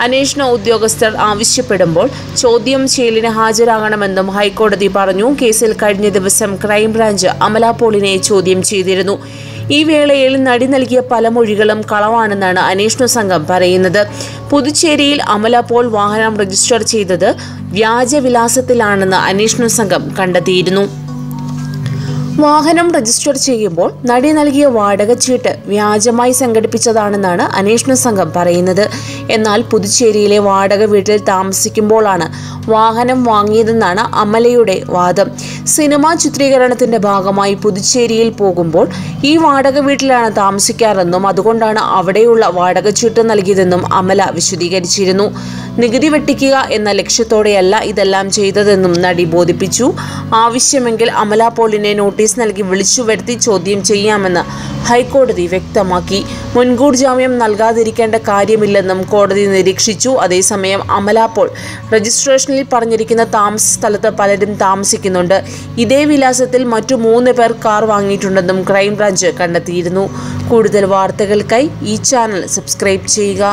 അന്വേഷണ ഉദ്യോഗസ്ഥർ ആവശ്യപ്പെടുമ്പോൾ ചോദ്യം ചെയ്യലിന് ഹാജരാകണമെന്നും ഹൈക്കോടതി പറഞ്ഞു. കേസിൽ കഴിഞ്ഞ ദിവസം ക്രൈംബ്രാഞ്ച് അമലാപോളിനെ ചോദ്യം ചെയ്തിരുന്നു. ഈ വേളയിൽ നടി നൽകിയ പല മൊഴികളും കളവാണെന്നാണ് അന്വേഷണ സംഘം പറയുന്നത്. പുതുച്ചേരിയിൽ അമല പോൾ വാഹനം രജിസ്റ്റർ ചെയ്തത് വ്യാജവിലാസത്തിലാണെന്ന് അന്വേഷണ സംഘം കണ്ടെത്തിയിരുന്നു. വാഹനം രജിസ്റ്റർ ചെയ്യുമ്പോൾ നടി നൽകിയ വാടക ചീട്ട് വ്യാജമായി സംഘടിപ്പിച്ചതാണെന്നാണ് അന്വേഷണ സംഘം പറയുന്നത്. എന്നാൽ പുതുച്ചേരിയിലെ വാടക വീട്ടിൽ താമസിക്കുമ്പോഴാണ് വാഹനം വാങ്ങിയതെന്നാണ് അമലയുടെ വാദം. സിനിമാ ചിത്രീകരണത്തിന്റെ ഭാഗമായി പുതുച്ചേരിയിൽ പോകുമ്പോൾ ഈ വാടക വീട്ടിലാണ് താമസിക്കാറെന്നും അതുകൊണ്ടാണ് അവിടെയുള്ള വാടക ചീട്ട് നൽകിയതെന്നും അമല വിശദീകരിച്ചിരുന്നു. നികുതി വെട്ടിക്കുക എന്ന ലക്ഷ്യത്തോടെയല്ല ഇതെല്ലാം ചെയ്തതെന്നും നടി ബോധിപ്പിച്ചു. ആവശ്യമെങ്കിൽ അമല പോളിനെ നോട്ടീസ് നൽകി വിളിച്ചു വരുത്തി ചോദ്യം ചെയ്യാമെന്ന് ഹൈക്കോടതി വ്യക്തമാക്കി. മുൻകൂർ ജാമ്യം നൽകാതിരിക്കേണ്ട കാര്യമില്ലെന്നും കോടതി നിരീക്ഷിച്ചു. അതേസമയം അമല പോൾ രജിസ്ട്രേഷനിൽ പറഞ്ഞിരിക്കുന്ന താമസ സ്ഥലത്ത് പലരും താമസിക്കുന്നുണ്ട്. ഇതേ വിലാസത്തിൽ മറ്റു മൂന്ന് പേർ കാർ വാങ്ങിയിട്ടുണ്ടെന്നും ക്രൈംബ്രാഞ്ച് കണ്ടെത്തിയിരുന്നു. കൂടുതൽ വാർത്തകൾക്കായി ഈ ചാനൽ സബ്സ്ക്രൈബ് ചെയ്യുക.